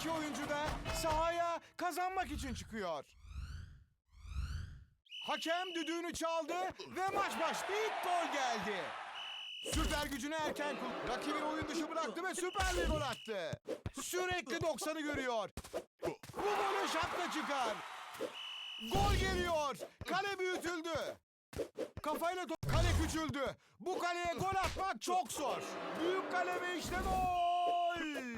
iki oyuncu da sahaya kazanmak için çıkıyor. Hakem düdüğünü çaldı ve maç başladı. İlk gol geldi. Süper gücünü erken kullandı. Rakibi oyun dışı bıraktı ve süper bir gol attı. Sürekli 90'ı görüyor. Bu golü şapka çıkar. Gol geliyor. Kale büyütüldü. Kafayla top. Kale küçüldü. Bu kaleye gol atmak çok zor. Büyük kale ve işte gol.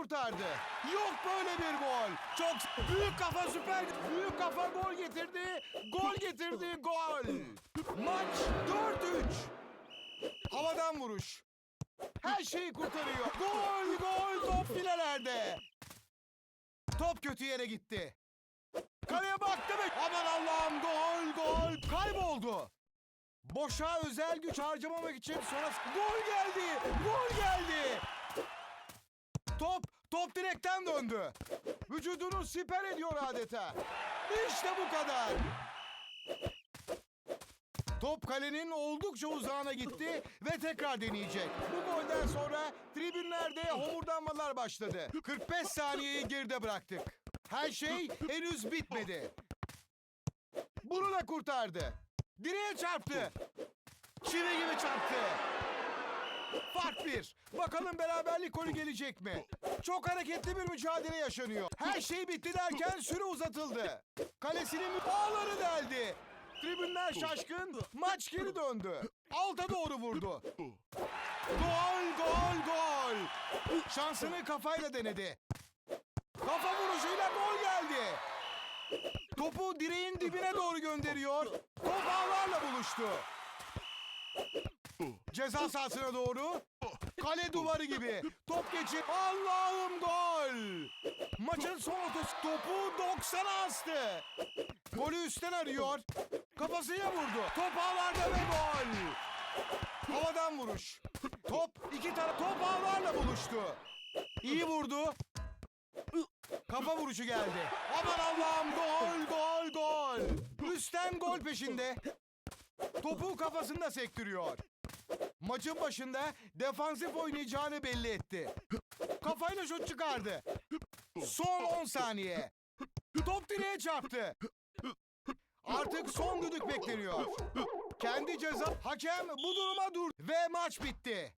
Kurtardı. Yok böyle bir gol. Çok büyük kafa süper. Büyük kafa gol getirdi. Gol getirdi. Gol. Maç 4-3. Havadan vuruş. Her şeyi kurtarıyor. Gol gol top filelerde. Top kötü yere gitti. Kaleye baktı ve aman Allah'ım gol gol kayboldu. Boşa özel güç harcamamak için sonra gol geldi. Gol geldi. Top top direkten döndü. Vücudunu siper ediyor adeta. İşte bu kadar. Top kalenin oldukça uzağına gitti ve tekrar deneyecek. Bu golden sonra tribünlerde homurdanmalar başladı. 45 saniyeyi geride bıraktık. Her şey henüz bitmedi. Bunu da kurtardı. Direğe çarptı. Çivi gibi çarptı. Fark bir. Bakalım beraberlik golü gelecek mi? Çok hareketli bir mücadele yaşanıyor. Her şey bitti derken süre uzatıldı. Kalesinin ağları deldi. Tribünler şaşkın, maç geri döndü. Alta doğru vurdu. Gol, gol, gol. Şansını kafayla denedi. Kafa vuruşuyla gol geldi. Topu direğin dibine doğru gönderiyor. Top ağlarla buluştu. Ceza sahasına doğru. Kale duvarı gibi. Top geçip Allah'ım gol. Maçın son otosu topu 90'a astı. Golü üstten arıyor. Kafasına vurdu. Top ağlarda ve gol. Havadan vuruş. Top iki taraf top ağlarla buluştu. İyi vurdu. Kafa vuruşu geldi. Aman Allah'ım gol gol gol. Üstten gol peşinde. Topu kafasında sektiriyor. Maçın başında defansif oynayacağını belli etti. Kafayla şut çıkardı. Son 10 saniye. Top direğe çarptı. Artık son düdük bekleniyor. Kendi ceza hakem bu duruma dur ve maç bitti.